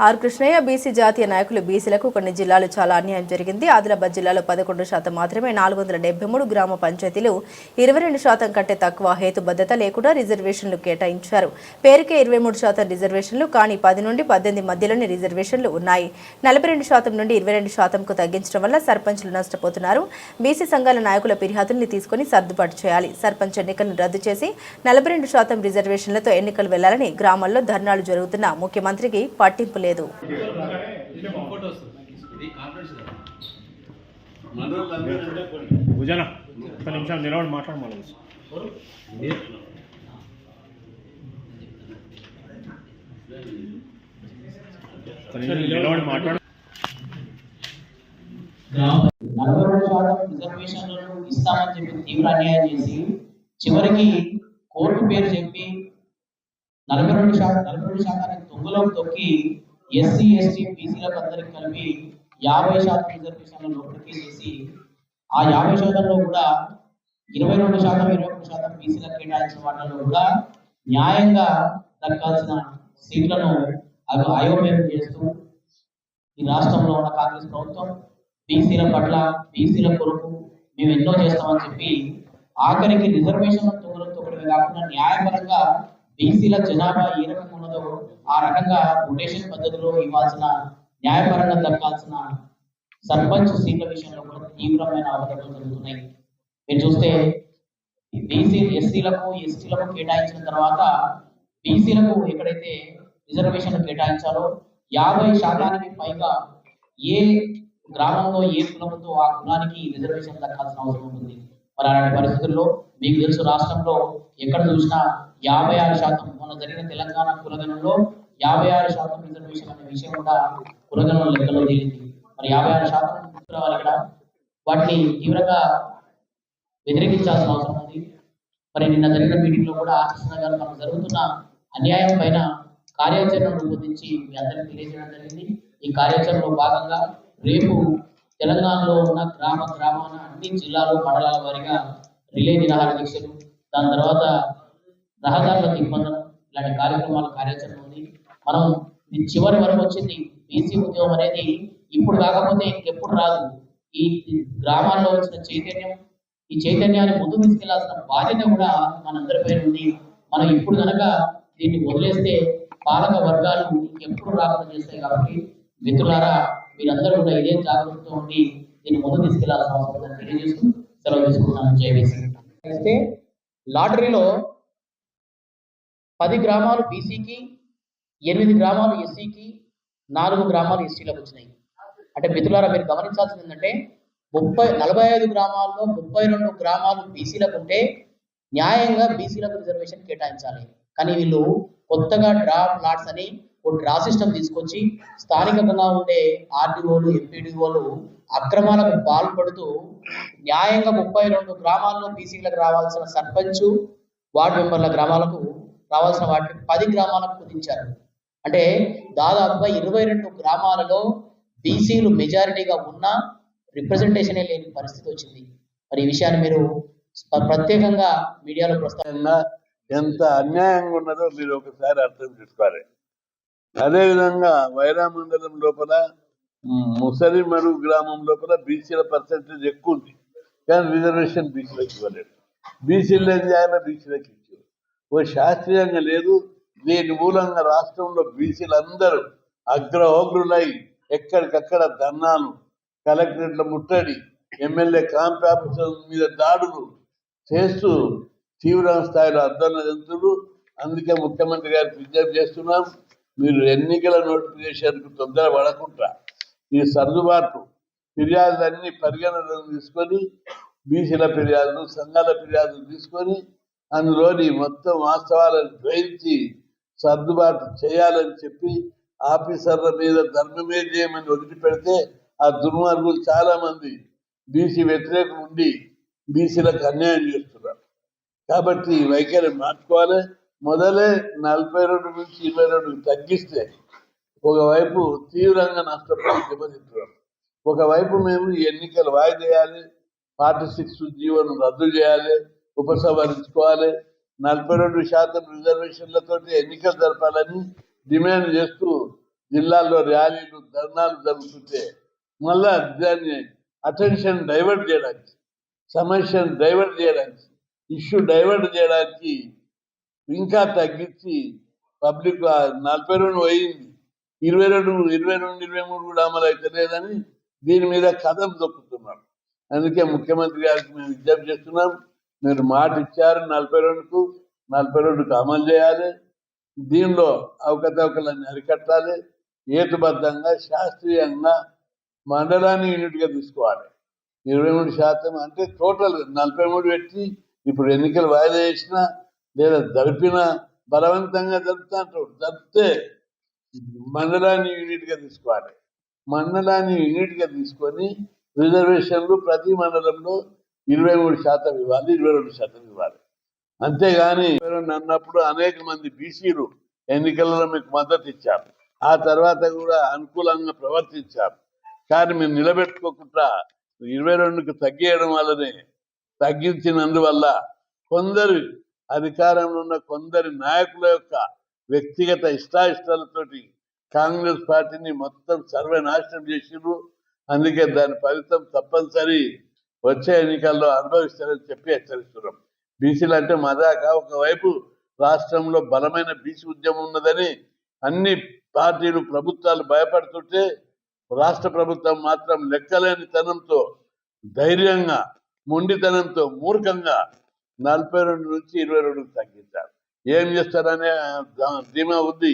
Are Krishnaiah BC జాతీయ నాయకులు బీసీలకు కొన్ని జిల్లాలు చాలా అన్యాయం జరిగింది. ఆదిలాబాద్ జిల్లాలో పదకొండు శాతం మాత్రమే నాలుగు వందల డెబ్బై మూడు గ్రామ పంచాయతీలు ఇరవై రెండు శాతం కంటే తక్కువ హేతుబద్ధత లేకుండా రిజర్వేషన్లు కేటాయించారు. పేరుకే ఇరవై మూడు శాతం రిజర్వేషన్లు కానీ పది నుండి పద్దెనిమిది మధ్యలోని రిజర్వేషన్లు ఉన్నాయి. నలభై రెండు శాతం నుండి ఇరవై రెండు శాతంకు తగ్గించడం వల్ల సర్పంచులు నష్టపోతున్నారు. బీసీ సంఘాల నాయకుల ఫిర్యాదుల్ని తీసుకుని సర్దుబాటు చేయాలి. సర్పంచ్ ఎన్నికలను రద్దు చేసి నలభై రెండు శాతం రిజర్వేషన్లతో ఎన్నికలు వెళ్ళాలని గ్రామాల్లో ధర్నాలు జరుగుతున్న ముఖ్యమంత్రికి పట్టింపులు లేదు. ఇస్తామని చెప్పి తీవ్ర అన్యాయం చేసి చివరికి కోర్టు పేరు చెప్పి నలభై రెండు శాతం నలభై రెండు శాతానికి తొంగలోకి తొక్కి ఎస్సీ ఎస్టీ బీసీలకు అందరికి కలిపి యాభై శాతం రిజర్వేషన్లను లోపలికి చేసి ఆ యాభై శాతంలో కూడా ఇరవై రెండు శాతం ఇరవై మూడు శాతం బీసీలకు కేటాయించిన వాటిలో కూడా న్యాయంగా దక్కాల్సిన సీట్లను అవి అయోమయం చేస్తూ ఈ రాష్ట్రంలో ఉన్న కాంగ్రెస్ ప్రభుత్వం బీసీల పట్ల బీసీల కొరకు మేము ఎన్నో చేస్తామని చెప్పి ఆఖరికి రిజర్వేషన్ తొమ్మిది తొమ్మిది కాకుండా న్యాయపరంగా బీసీల జనాభా ఏ రకంగా ఉన్నదో ఆ రకంగా రొటేషన్ పద్ధతిలో ఇవ్వాల్సిన న్యాయపరంగా దక్కాల్సిన సర్పంచ్ సీట్ల విషయంలో కూడా తీవ్రమైన అవకతవకలు జరుగుతున్నాయి. మీరు చూస్తే బీసీ ఎస్సీలకు ఎస్టీలకు కేటాయించిన తర్వాత బీసీలకు ఎక్కడైతే రిజర్వేషన్ కేటాయించాలో యాభై శాతానికి పైగా ఏ గ్రామంలో ఏ కులంతో ఆ కులానికి రిజర్వేషన్ దక్కాల్సిన అవసరం ఉంటుంది. మరి అలాంటి పరిస్థితుల్లో మీకు తెలుసు రాష్ట్రంలో ఎక్కడ చూసినా యాభై ఆరు శాతం మొన్న జరిగిన తెలంగాణ కులగణంలో యాభై ఆరు శాతం రిజర్వేషన్ అనే విషయం కూడా కులగణం లెక్కలో తేలింది. మరి యాభై ఆరు శాతం రావాలి ఇక్కడ వాటిని తీవ్రంగా వ్యతిరేకించాల్సిన అవసరం ఉంది. మరి నిన్న జరిగిన మీటింగ్లో కూడా ఆకర్షణ గారు మనకు జరుగుతున్న అన్యాయం పైన కార్యాచరణ రూపొందించి మీ అందరికీ తెలియజేయడం జరిగింది. ఈ కార్యాచరణలో భాగంగా రేపు తెలంగాణలో ఉన్న గ్రామ గ్రామాన అన్ని జిల్లాలు మండలాల వారీగా రిలే నిరాహార దీక్షలు దాని తర్వాత రహదారుల దిగ్బంధనం ఇలాంటి కార్యక్రమాల కార్యాచరణ ఉంది మనం ఇది చివరి వరకు వచ్చింది బీసీ ఉద్యోగం అనేది ఇప్పుడు కాకపోతే ఇంకెప్పుడు రాదు. ఈ గ్రామాల్లో వచ్చిన చైతన్యం ఈ చైతన్యాన్ని ముందు తీసుకెళ్ళాల్సిన బాధ్యత కూడా మనందరి పైన ఉంది. మనం ఇప్పుడు కనుక దీన్ని వదిలేస్తే పాలక వర్గాలు ఇంకెప్పుడు రాకుండా చేస్తాయి కాబట్టి మిత్రులారా మీరందరూ కూడా ఇదే జాగ్రత్తతో ఉండి దీన్ని ముందుకు తీసుకెళ్ళాల్సిన అవసరం తెలియజేస్తూ సెలవు తీసుకుంటున్నాను. జేబీసీ లాటరీలో పది గ్రామాలు బీసీకి ఎనిమిది గ్రామాలు ఎస్సీకి నాలుగు గ్రామాలు ఎస్టీలకు వచ్చినాయి. అంటే మిత్రులారా మీరు గమనించాల్సింది ఏంటంటే ముప్పై నలభై ఐదు గ్రామాల్లో ముప్పై రెండు గ్రామాలు బీసీలకు ఉంటే న్యాయంగా బీసీలకు రిజర్వేషన్ కేటాయించాలి. కానీ వీళ్ళు కొత్తగా డ్రా ప్లాట్స్ అని ఒక డ్రా సిస్టమ్ తీసుకొచ్చి స్థానికంగా ఉండే ఆర్డీఓలు ఎంపీడీఓలు అక్రమాలకు పాల్పడుతూ న్యాయంగా ముప్పై రెండు గ్రామాల్లో బీసీలకు రావాల్సిన సర్పంచ్ వార్డు మెంబర్ల గ్రామాలకు కావాల్సిన వాటిని పది గ్రామాలకు కుదించారు. అంటే దాదాపుగా ఇరవై రెండు గ్రామాలలో బీసీలు మెజారిటీగా ఉన్నా రిప్రజెంటేషన్ లేని పరిస్థితి వచ్చింది. మరి ఈ విషయాన్ని మీరు ప్రత్యేకంగా మీడియాలో ప్రస్తావ ఎంత అన్యాయంగా ఉన్నదో మీరు ఒకసారి అర్థం చేసుకోవాలి. అదేవిధంగా వైరా మండలం లోపల ముసలి మరుగు గ్రామం లోపల బీసీల పర్సెంటేజ్ ఎక్కువ ఉంది. కానీ రిజర్వేషన్ బీసీలకు ఇవ్వలేదు. బీసీలు ఏం చేయాలి బీసీలకు ఇచ్చారు. ఓ శాస్త్రీయంగా లేదు. దీని మూలంగా రాష్ట్రంలో బీసీలందరూ అగ్రహోగ్రులై ఎక్కడికక్కడ ధర్నాలు కలెక్టరేట్ల ముట్టడి ఎమ్మెల్యే క్యాంప్ ఆఫీసర్ మీద దాడులు చేస్తూ తీవ్ర స్థాయిలో అర్థన జంతువులు అందుకే ముఖ్యమంత్రి గారికి విజ్ఞప్తి చేస్తున్నాం మీరు ఎన్నికల నోటిఫికేషన్కు తొందర పడకుండా ఈ సర్దుబాటు ఫిర్యాదులన్నీ పరిగణనలోకి తీసుకొని బీసీల ఫిర్యాదులు సంఘాల ఫిర్యాదులు తీసుకొని అందులోని మొత్తం వాస్తవాలను గ్రహించి సర్దుబాటు చేయాలని చెప్పి ఆఫీసర్ల మీద ధర్మమే చేయమని వదిలిపెడితే ఆ దుర్మార్గులు చాలా మంది బీసీ వ్యతిరేకులు ఉండి బీసీలకు అన్యాయం చేస్తున్నారు. కాబట్టి ఈ వైఖరి మార్చుకోవాలి. మొదలే నలభై రెండు నుంచి ఇరవై రెండుకి తగ్గిస్తే ఒకవైపు తీవ్రంగా నష్టపోయి దెబ్బతింటున్నాం. ఒకవైపు మేము ఎన్నికలు వాయిదేయాలి. పార్టీ సిక్స్ జీవనం రద్దు చేయాలి. ఉపసంహరించుకోవాలి. నలభై రెండు శాతం రిజర్వేషన్లతో ఎన్నికలు జరపాలని డిమాండ్ చేస్తూ జిల్లాల్లో ర్యాలీలు ధర్నాలు జరుగుతుంటే మళ్ళా దాన్ని అటెన్షన్ డైవర్ట్ చేయడానికి సమస్యను డైవర్ట్ చేయడానికి ఇష్యూ డైవర్ట్ చేయడానికి ఇంకా తగ్గించి పబ్లిక్ నలభై రెండు పోయింది. ఇరవై రెండు ఇరవై రెండు ఇరవై మూడు కూడా అమలు అయితే లేదని దీని మీద కథం దొక్కుతున్నారు అందుకే ముఖ్యమంత్రి గారికి మేము విజ్ఞప్తి చేస్తున్నాం. మీరు మాట ఇచ్చారు నలభై రెండుకు నలభై రెండుకు అమలు చేయాలి. దీనిలో అవకతవకలన్నీ అరికట్టాలి. ఏతుబద్ధంగా శాస్త్రీయంగా మండలాన్ని యూనిట్గా తీసుకోవాలి. ఇరవై మూడు శాతం అంటే టోటల్ నలభై మూడు పెట్టి ఇప్పుడు ఎన్నికలు వాయిదా చేసినా లేదా జరిపిన బలవంతంగా జరుపుతాంటారు జరిపితే మండలాన్ని యూనిట్గా తీసుకోవాలి. మండలాన్ని యూనిట్గా తీసుకొని రిజర్వేషన్లు ప్రతి మండలంలో ఇరవై మూడు శాతం ఇవ్వాలి ఇరవై రెండు శాతం ఇవ్వాలి. అంతేగాని ఇరవై రెండు అన్నప్పుడు అనేక మంది బీసీలు ఎన్నికలలో మీకు మద్దతు ఇచ్చారు. ఆ తర్వాత కూడా అనుకూలంగా ప్రవర్తించారు. కానీ మీరు నిలబెట్టుకోకుండా ఇరవై రెండుకు తగ్గేయడం వల్లనే తగ్గించినందువల్ల కొందరు అధికారంలో ఉన్న కొందరి నాయకుల యొక్క వ్యక్తిగత ఇష్టాయిష్టాలతోటి కాంగ్రెస్ పార్టీని మొత్తం సర్వనాశనం చేసిర్రు అందుకే దాని ఫలితం తప్పనిసరి వచ్చే ఎన్నికల్లో అనుభవిస్తారని చెప్పి హెచ్చరిస్తున్నాం. బీసీలు అంటే మదాక ఒకవైపు రాష్ట్రంలో బలమైన బీసీ ఉద్యమం ఉన్నదని అన్ని పార్టీలు ప్రభుత్వాలు భయపడుతుంటే రాష్ట్ర ప్రభుత్వం మాత్రం లెక్కలేని తనంతో ధైర్యంగా మొండితనంతో మూర్ఖంగా నలభై రెండు నుంచి ఇరవై రెండుకు తగ్గించారు. ఏం చేస్తారనే ధీమా ఉంది.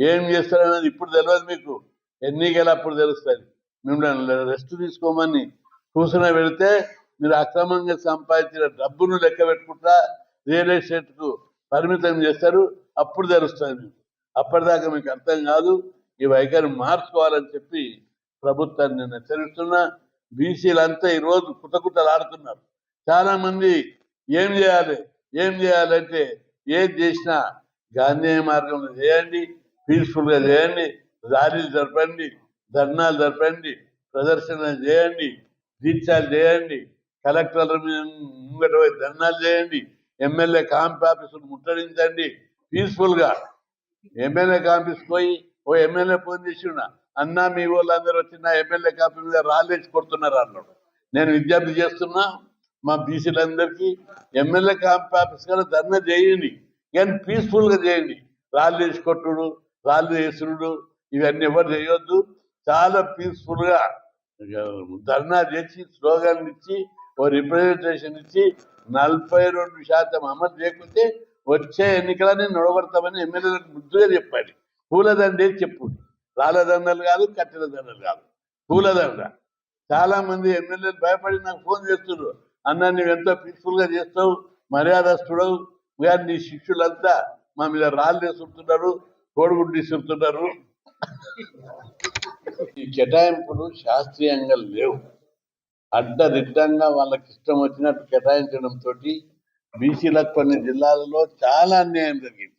ఏం చేస్తారనేది ఇప్పుడు తెలియదు మీకు. ఎన్నికలు అప్పుడు తెలుస్తుంది మిమ్మల్ని రెస్ట్ తీసుకోమని కూర్చుని వెళితే మీరు అక్రమంగా సంపాదించిన డబ్బును లెక్క పెట్టుకుంటా రియల్ ఎస్టేట్కు పరిమితం చేస్తారు. అప్పుడు తెలుస్తుంది మీకు. అప్పటిదాకా మీకు అర్థం కాదు. ఈ వైఖరి మార్చుకోవాలని చెప్పి ప్రభుత్వాన్ని నేను హెచ్చరిస్తున్నా. బీసీలంతా ఈరోజు కుతకుతలాడుతున్నారు. చాలా మంది ఏం చేయాలి? ఏం చేయాలంటే ఏది చేసినా గాంధీ మార్గంలో చేయండి. పీస్ఫుల్గా చేయండి. ర్యాలీలు జరపండి. ధర్నాలు జరపండి. ప్రదర్శనలు చేయండి. దీక్షాలు చేయండి. కలెక్టర్ల ముంగట పోయి ధర్నాలు చేయండి. ఎమ్మెల్యే కాంప్ ఆఫీసులు ముట్టడించండి. పీస్ఫుల్గా. ఎమ్మెల్యే కాంపీస్ పోయి ఓ ఎమ్మెల్యే ఫోన్ చేసిన అన్నా మీ వాళ్ళందరూ వచ్చిన ఎమ్మెల్యే కాంపీ మీద రాలేసి కొడుతున్నారు అన్నాడు. నేను విజ్ఞప్తి చేస్తున్నా మా బీసీలందరికీ ఎమ్మెల్యే క్యాంప్ ఆఫీస్ కూడా ధర్నా చేయండి. కానీ పీస్ఫుల్గా చేయండి. రాళ్ళు వేసి కొట్టుడు రాళ్ళు వేసుడు ఇవన్నీ ఎవరు చేయొద్దు. చాలా పీస్ఫుల్గా. ధర్నా చేసి స్లోగన్ ఇచ్చి ఓ రిప్రజెంటేషన్ ఇచ్చి నలభై రెండు శాతం అమలు చేయకపోతే వచ్చే ఎన్నికలని నడబడతామని ఎమ్మెల్యేలకు ముద్దుగా చెప్పాలి. పూలదండ చెప్పు రాళ్ళదండలు కాదు కట్టెల దండలు కాదు. పూలదండ చాలా మంది ఎమ్మెల్యేలు భయపడి నాకు ఫోన్ చేస్తున్నారు. అన్న నువ్వు ఎంతో పీస్ఫుల్గా చేస్తావు మర్యాదస్తుడవు కానీ నీ శిష్యులంతా మా మీద రాళ్ళు వేసుకుంటున్నారు కోడిగుడ్డు ఇస్తుంటున్నారు ఈ కేటాయింపులు శాస్త్రీయంగా లేవు. అడ్డదిడ్డంగా వాళ్ళకి ఇష్టం వచ్చినట్టు కేటాయించడం తోటి బీసీలకు కొన్ని జిల్లాలలో చాలా అన్యాయం జరిగింది.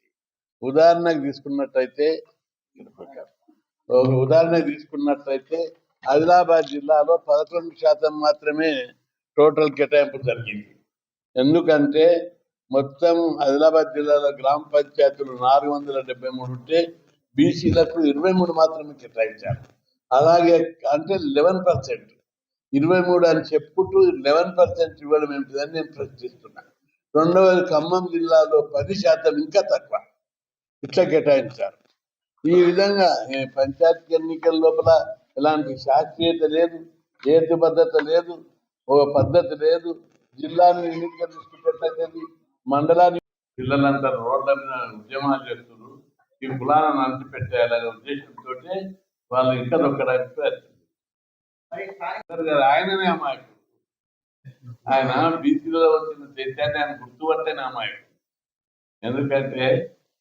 ఉదాహరణకు తీసుకున్నట్టయితే ఒక ఉదాహరణకు తీసుకున్నట్లయితే ఆదిలాబాద్ జిల్లాలో పదకొండు శాతం మాత్రమే టోటల్ కేటాయింపు జరిగింది. ఎందుకంటే మొత్తం ఆదిలాబాద్ జిల్లాలో గ్రామ పంచాయతీలు నాలుగు వందల డెబ్బై మూడు ఉంటే బీసీలకు ఇరవై మూడు మాత్రమే కేటాయించారు. అలాగే అంటే లెవెన్ పర్సెంట్ ఇరవై మూడు అని చెప్పుకుంటూ లెవెన్ పర్సెంట్ ఇవ్వడం ఏంటిదని నేను ప్రశ్నిస్తున్నా. రెండవది ఖమ్మం జిల్లాలో పది శాతం ఇంకా తక్కువ. ఇట్లా కేటాయించారు. ఈ విధంగా పంచాయతీ ఎన్నికల లోపల ఎలాంటి శాస్త్రీయత లేదు ఏతుబద్ధత లేదు ఒక పద్ధతి లేదు. జిల్లాని ఎన్నికలు తీసుకున్నట్లయితే మండలాన్ని పిల్లలంతా రోడ్ల మీద ఉద్యమాలు చేస్తున్నారు. ఈ కులాలను అంటిపెట్టేయాలనే ఉద్దేశంతో వాళ్ళు ఇంకా కదా, ఆయననే అమాయకుడు. ఆయన బీసీలో వచ్చిన చైతన్యాన్ని గుర్తుపట్టేనే అమాయకుడు. ఎందుకంటే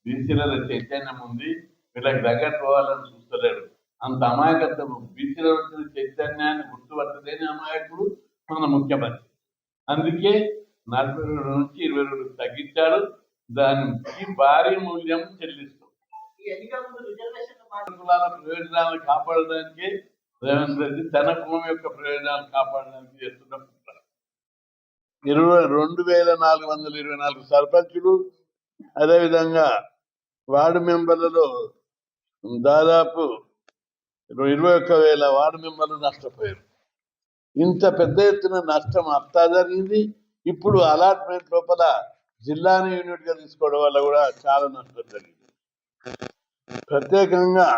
బీసీలలో చైతన్యం ఉంది వీళ్ళకి దగ్గర పోవాలని చూస్తలేడు. అంత అమాయకత్వం బీసీలో వచ్చిన చైతన్యాన్ని గుర్తుపట్టలేని అమాయకుడు మన ముఖ్యమంత్రి. అందుకే నలభై రెండు నుంచి ఇరవై రెండు తగ్గించాడు. దానికి భారీ మూల్యం చెల్లిస్తాం. కులాల ప్రయోజనాలను కాపాడడానికి రేవంత్ రెడ్డి తన భూమి యొక్క ప్రయోజనాలు కాపాడడానికి చేస్తున్న కుట్ర. ఇరవై రెండు వేల నాలుగు వందల ఇరవై నాలుగు సర్పంచులు అదేవిధంగా వార్డు మెంబర్లలో దాదాపు ఇరవై ఒక్క వేల వార్డు మెంబర్లు నష్టపోయారు. ఇంత పెద్ద ఎత్తున నష్టం అప్తా జరిగింది. ఇప్పుడు అలాట్మెంట్ లోపల జిల్లాని యూనిట్గా తీసుకోవడం వల్ల కూడా చాలా నష్టం జరిగింది. ప్రత్యేకంగా